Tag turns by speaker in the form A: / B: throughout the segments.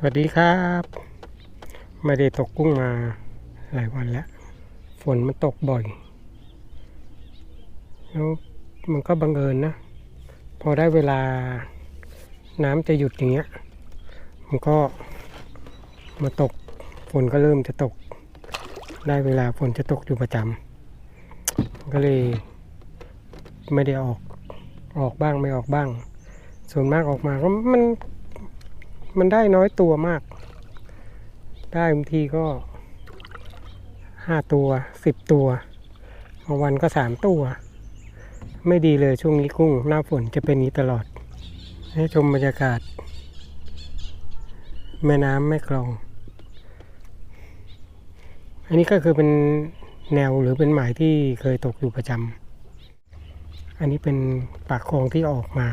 A: สวัสดีครับ ไม่ได้ตกกุ้งมาหลายวันแล้ว ฝนมันตกบ่อย แล้วมันก็บังเอิญนะ พอได้เวลาน้ำจะหยุดอย่างเงี้ย มันก็มาตก ฝนก็เริ่มจะตก ได้เวลาฝนจะตกอยู่ประจำก็เลยไม่ได้ออก ออกบ้างไม่ออกบ้าง ส่วนมากออกมาก็มัน มันได้น้อยตัวมาก ได้บางทีก็ห้าตัวสิบตัวบางวันก็สามตัว ไม่ดีเลยช่วงนี้กุ้งหน้าฝนจะเป็นนี้ตลอด ให้ชมบรรยากาศ แม่น้ำแม่กลอง อันนี้ก็คือเป็นแนวหรือเป็นหมายที่เคยตกอยู่ประจำอันนี้เป็นปากคลองที่ออกมา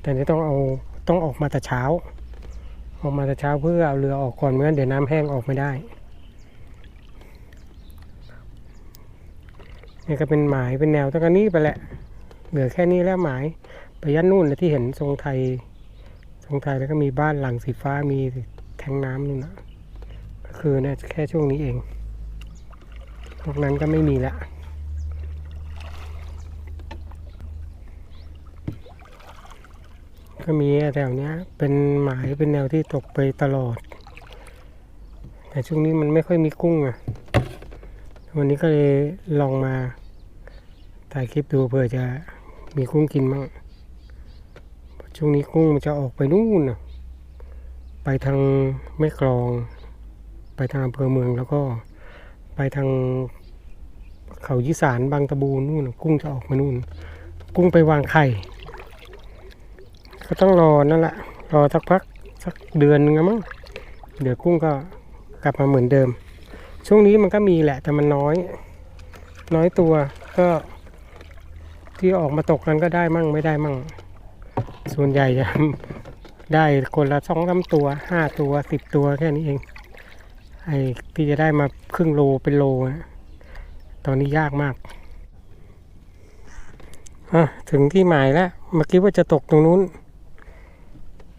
A: แต่นี่ต้องเอาต้องออกมาแต่เช้า ออกมาแต่เช้าเพื่อเอาเรือออกก่อนไม่งั้นเดี๋ยวน้ำแห้งออกไม่ได้ นี่ก็เป็นหมายเป็นแนวตั้งแต่นี้ไปแหละ เหลือแค่นี้แล้วหมายไปยันนู่นที่เห็นทรงไทยทรงไทยแล้วก็มีบ้านหลังสีฟ้ามีแทงน้ำนู่นนะก็คือเนี่ยแค่ช่วงนี้เอง พวกนั้นก็ไม่มีละ ก็มีแถวเนี้ย เป็นหมายเป็นแนวที่ตกไปตลอด แต่ช่วงนี้มันไม่ค่อยมีกุ้งอะ วันนี้ก็เลยลองมาถ่ายคลิปดูเผื่อจะมีกุ้งกินมั่งช่วงนี้กุ้งมันจะออกไปนู่นนะไปทางแม่กลอง ไปทางอำเภอเมืองแล้วก็ไปทางเขายิสานบางตะบูนนู่น กุ้งจะออกมานู่น กุ้งไปวางไข่ ก็ต้องรอนั่นแหละรอสักพักสักเดือนนึงมั้งเดี๋ยวกุ้งก็กลับมาเหมือนเดิม ช่วงนี้มันก็มีแหละแต่มันน้อย น้อยตัวก็ที่ออกมาตกกันก็ได้มั่งไม่ได้มั่ง ส่วนใหญ่จะได้คนละสองสามตัวห้าตัวสิบตัวแค่นี้เองไอ้ที่จะได้มาครึ่งโลเป็นโลตอนนี้ยากมากอะถึงที่หมายแล้วเมื่อกี้ว่าจะตกตรงนู้น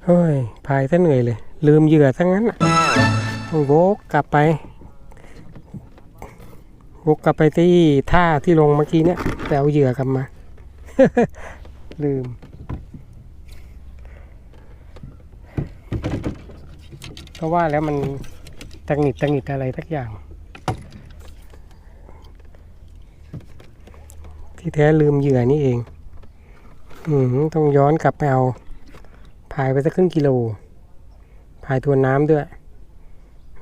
A: เฮ้ยพายซะเหนื่อยเลย ลืมเหยื่อทั้งนั้นน่ะต้องโวกกลับไปวกกลับไปที่ท่าที่ลงเมื่อกี้เนี่ยไปเอาเหยื่อกลับมา ลืม เพราะว่าแล้วมันตังหิดตังหิดอะไรทักอย่าง ที่แท้ลืมเหยื่อนี่เอง อืต้องย้อนกลับไปเอา พายไปสักครึ่งกิโล พายทวนน้ำด้วย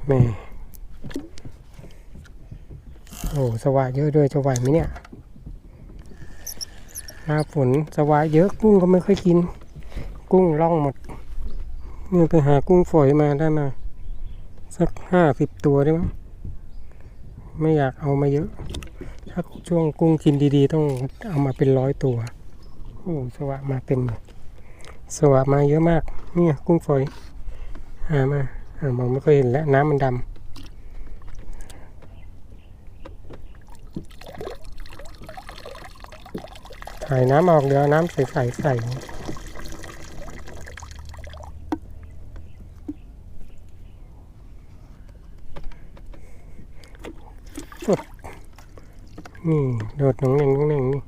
A: แม่โอ้สวะเยอะด้วยจะไหวไหมเนี่ยหน้าฝนสวะเยอะกุ้งก็ไม่ค่อยกิน กุ้งล่องหมดเนี่ไปหากุ้งฝอยมาได้มา สักห้าสิบตัวได้มั้งไม่อยากเอามาเยอะ ถ้าช่วงกุ้งกินดีๆ ต้องเอามาเป็นร้อยตัว โอ้สวะมาเต็มเลย สวะมาเยอะมากเนี่ยกุ้งฝอยหามาหามองไม่เคยเห็นแล้วน้ำมันดำถ่ายน้ำออกเดี๋ยวเอน้ำใสใส่ปุ๊บนี่ โดดหนงเหน่งหนงเหน่งนี่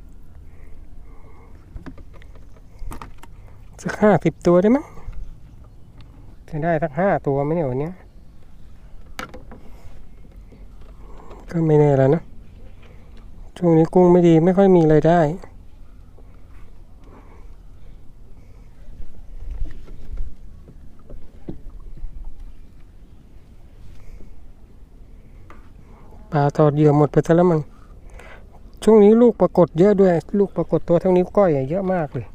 A: สักห้าสิบตัวได้มั้งจะได้สักห้าตัวไหมเนี่ยวันนี้ก็ไม่แน่แล้วนะช่วงนี้กุ้งไม่ดีไม่ค่อยมีรายได้ปลาตอดเหยื่อหมดไปซะแล้วมั้งช่วงนี้ลูกปรากฏเยอะด้วย ลูกปรากฏตัวเท่านิ้ก้อยเยอะมากเลย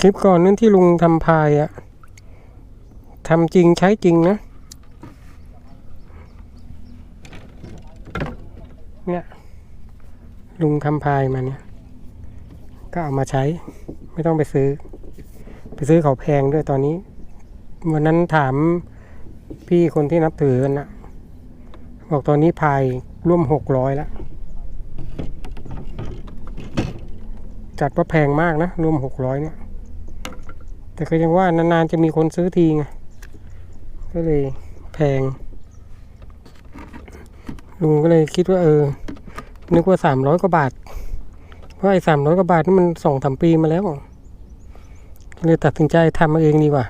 A: คลิปก่อนนั้นที่ลุงทำพายอะทำจริงใช้จริงนะ เนี่ย ลุงทำพายมาเนี่ย ก็เอามาใช้ ไม่ต้องไปซื้อ ไปซื้อเขาแพงด้วยตอนนี้ วันนั้นถามพี่คนที่นับถือกันนะบอกตอนนี้พายร่วมหกร้อยแล้วจัดว่าแพงมากนะ รวมหกร้อยเนี่ย แต่ก็ยังว่านานๆจะมีคนซื้อทีไง ก็เลยแพง ลุงก็เลยคิดว่าเออ นึกว่าสามร้อยกว่าบาท เพราะไอ้สามร้อยกว่าบาทนี่มันสองสามปีมาแล้วก็เลยตัดสินใจทำมาเองดีกว่า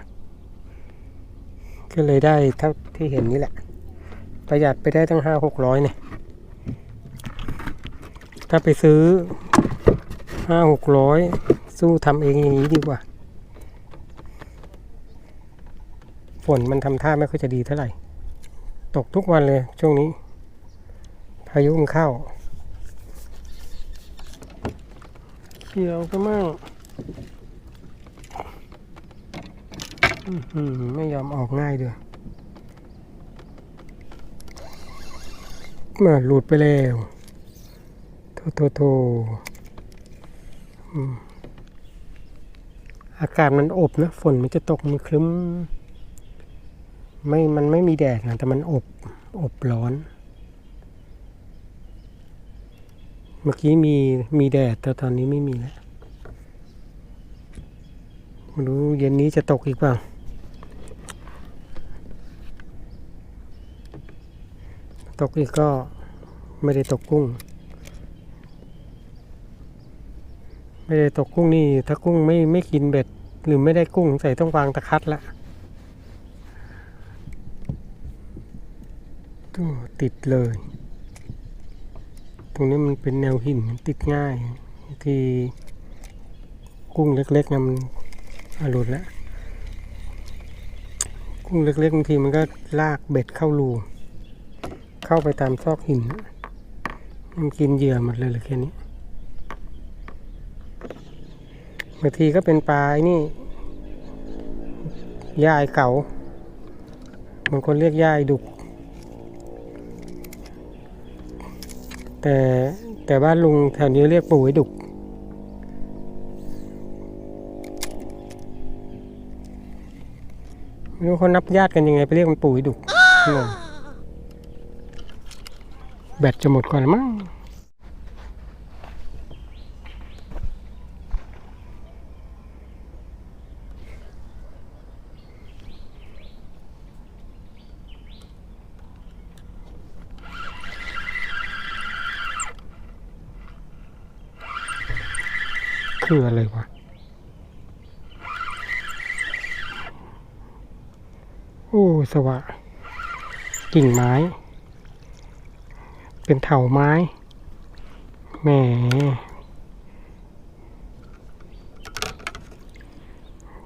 A: ก็เลยได้เท่าที่เห็นนี่แหละ ประหยัดไปได้ตั้งห้าหกร้อยเนี่ย ถ้าไปซื้อห้าหกร้อยสู้ทำเองอย่างนี้ดีกว่า ฝนมันทำท่าไม่ค่อยจะดีเท่าไหร่ ตกทุกวันเลยช่วงนี้ พายุมันเข้าเกี่ยวก็มั่งไม่ยอมออกง่ายด้วยมาหลุดไปแล้วโทโทโทอืมอากาศมันอบนะ ฝนมันจะตกมันคลึ้ม ไม่มันไม่มีแดดนะแต่มันอบอบร้อน เมื่อกี้มีมีแดดแต่ตอนนี้ไม่มีแล้วไม่รู้เย็นนี้จะตกอีกเปล่าตกอีกก็ไม่ได้ตกกุ้ง ไม่ได้ตกกุ้งนี่ถ้ากุ้งไม่ไม่กินเบ็ด หรือไม่ได้กุ้งใส่ต้องวางตะคัดละ ติดเลย ตรงนี้มันเป็นแนวหินติดง่าย ที่กุ้งเล็กๆนะมันอะหลุดแล้ว กุ้งเล็กๆบางทีมันก็ลากเบ็ดเข้ารูเข้าไปตามซอกหิน มันกินเหยื่อหมดเลยเหรือแค่นี้บางทีก็เป็นปลาไอ้นี่ยายเก่าบางคนเรียกยายดุก แต่แต่บ้านลุงแถวนี้เรียกปู่ไอ้ดุก ไม่รู้เขานับญาติกันยังไงไปเรียกมันปู่ไอ้ดุกงงแบตจะหมดก่อนละมั้ง คืออะไรวะ โอ้ สวะ กิ่งไม้ เป็นเถาไม้ แหม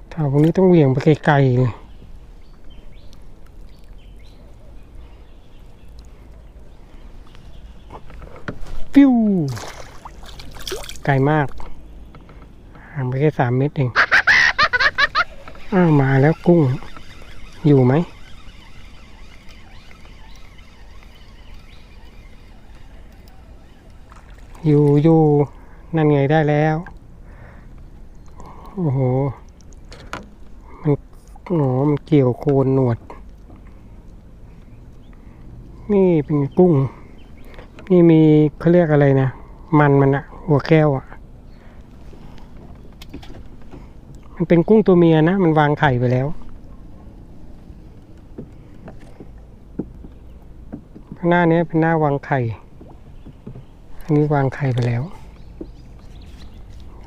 A: เถาพวกนี้ต้องเหวี่ยงไปไกลๆเลยฟิวไกลมากางไปแค่สามเมตรเอง อ้าวมาแล้วกุ้ง อยู่ไหม อยู่อยู่นั่นไงได้แล้ว โอ้โห มันโอ้มันเกี่ยวโคนหนวด นี่เป็นกุ้ง นี่มีเขาเรียกอะไรนะ มันมันอะหัวแก้วอะ มันเป็นกุ้งตัวเมียนะ มันวางไข่ไปแล้วข้างหน้านี้เป็นหน้าวางไข่ อันนี้วางไข่ไปแล้ว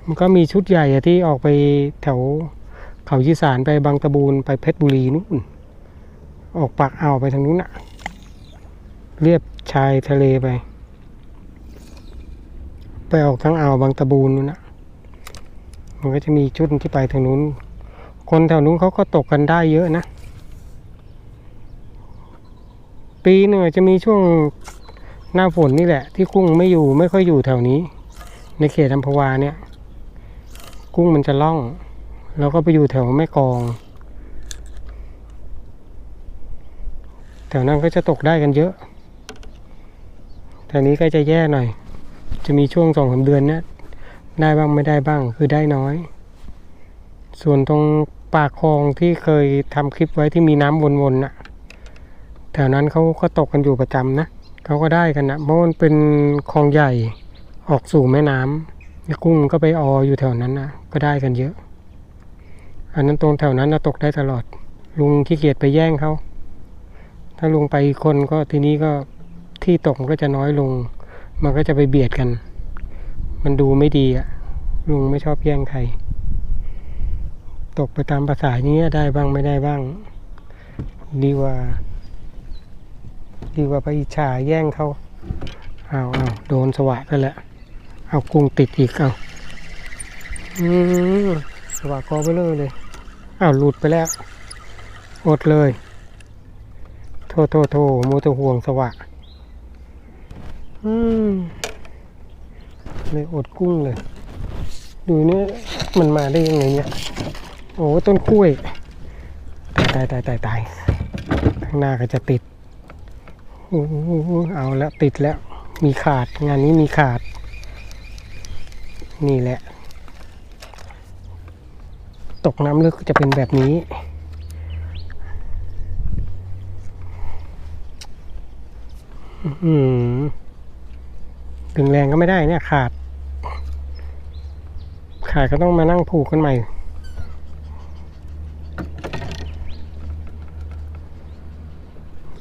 A: มันก็มีชุดใหญ่ที่ออกไปแถวเขายีสานไปบางตะบูนไปเพชรบุรีนู่น ออกปากอ่าวไปทางนู้นอะเรียบชายทะเลไป ไปออกทางอ่าวบางตะบูนนู่นนะ มันก็จะมีชุดที่ไปทางนู้น คนแถวนู้นเขาก็ตกกันได้เยอะนะ ปีหนึ่งจะมีช่วงหน้าฝนนี่แหละ ที่กุ้งไม่อยู่ไม่ค่อยอยู่แถวนี้ ในเขตอัมพวาเนี่ย กุ้งมันจะล่อง แล้วก็ไปอยู่แถวแม่กองแถวนั้นก็จะตกได้กันเยอะแต่นี้ก็จะแย่หน่อย จะมีช่วงสองสามเดือนเนี่ย ได้บ้างไม่ได้บ้างคือได้น้อย ส่วนตรงปากคลองที่เคยทำคลิปไว้ที่มีน้ำวนๆน่ะ แถวนั้นเขาก็ตกกันอยู่ประจำนะเขาก็ได้กันนะเพราะมันเป็นคลองใหญ่ออกสู่แม่น้แล้วกุ้งก็ไปอออยู่แถวนั้นนะก็ได้กันเยอะ อันนั้นตรงแถวนั้นนะตกได้ตลอด ลุงขี้เกียจไปแย่งเขาถ้าลุงไปคนก็ทีนี้ก็ที่ตกมันก็จะน้อยลง มันก็จะไปเบียดกัน มันดูไม่ดีอะลุงไม่ชอบแย่งใคร ตกไปตามภาษาอย่างเงี้ยได้บ้างไม่ได้บ้าง ดีกว่า ดีกว่าไปอิจฉาแย่งเขาเอาเอาโดนสวะไปแล้ว เอากุ้งติดอีกเอาอืมสวะกอไปเลยเลยอ้าหลุดไปแล้ว อดเลย โทโทโทโมแตห่วงสวะอืม เลยอดกุ้งเลย ดูนี่มันมาได้ยังไงเนี่ย โอ้ต้นกล้วย ตายตายตายตายข้างหน้าก็จะติดโอ้เอาแล้วติดแล้วมีขาดงานนี้มีขาด นี่แหละ ตกน้ำลึกจะเป็นแบบนี้อืม ดึงแรงก็ไม่ได้เนี่ยขาด ขาดก็ต้องมานั่งผูกกันใหม่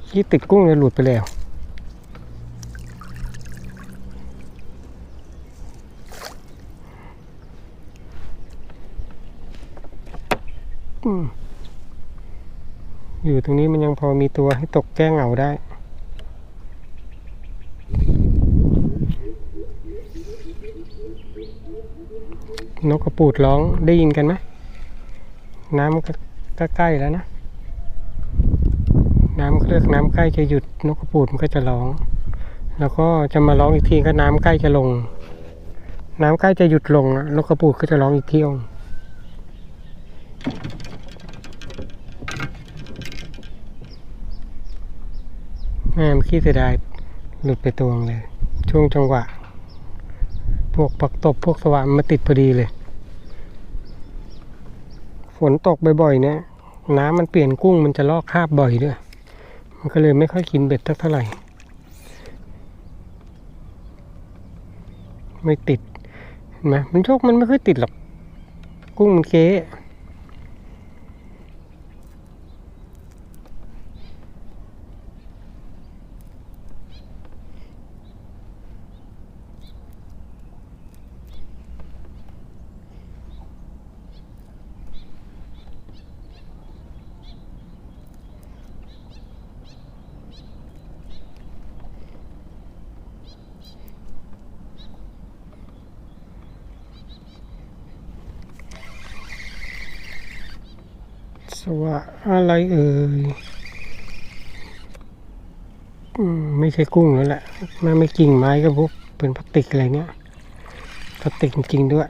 A: ที่ติดกุ้งเลยหลุดไปแล้วอืมอยู่ตรงนี้มันยังพอมีตัวให้ตกแก้เหงาได้ นกกระปูดร้องได้ยินกันไหมน้ำก็ใกล้แล้วนะ น้ำเลือกน้ำใกล้จะหยุดนกกระปูดมันก็จะร้อง แล้วก็จะมาร้องอีกทีก็น้ำใกล้จะลง น้ำใกล้จะหยุดลงนกกระปูดก็จะร้องอีกเที่ยวแม่มันขี้เสียดายหลุดไปตวงเลย ช่วงจังหวะ พวกปักตบพวกสว่านมาติดพอดีเลย ฝนตกบ่อยๆเนี่ยน้ำมันเปลี่ยนกุ้งมันจะลอกคราบบ่อยด้วย มันก็เลยไม่ค่อยกินเบ็ดสักเท่าไหร่ ไม่ติดเห็นไหมมันโชคมันไม่ค่อยติดหรอก กุ้งมันเก๊ะ สวะอะไรเอ่ยอืมไม่ใช่กุ้งแล้วแหละแม่ไม่กิ่งไม้ก็พวกเป็นพลาสติกอะไรเนี้ยพลาสติกจริงด้วย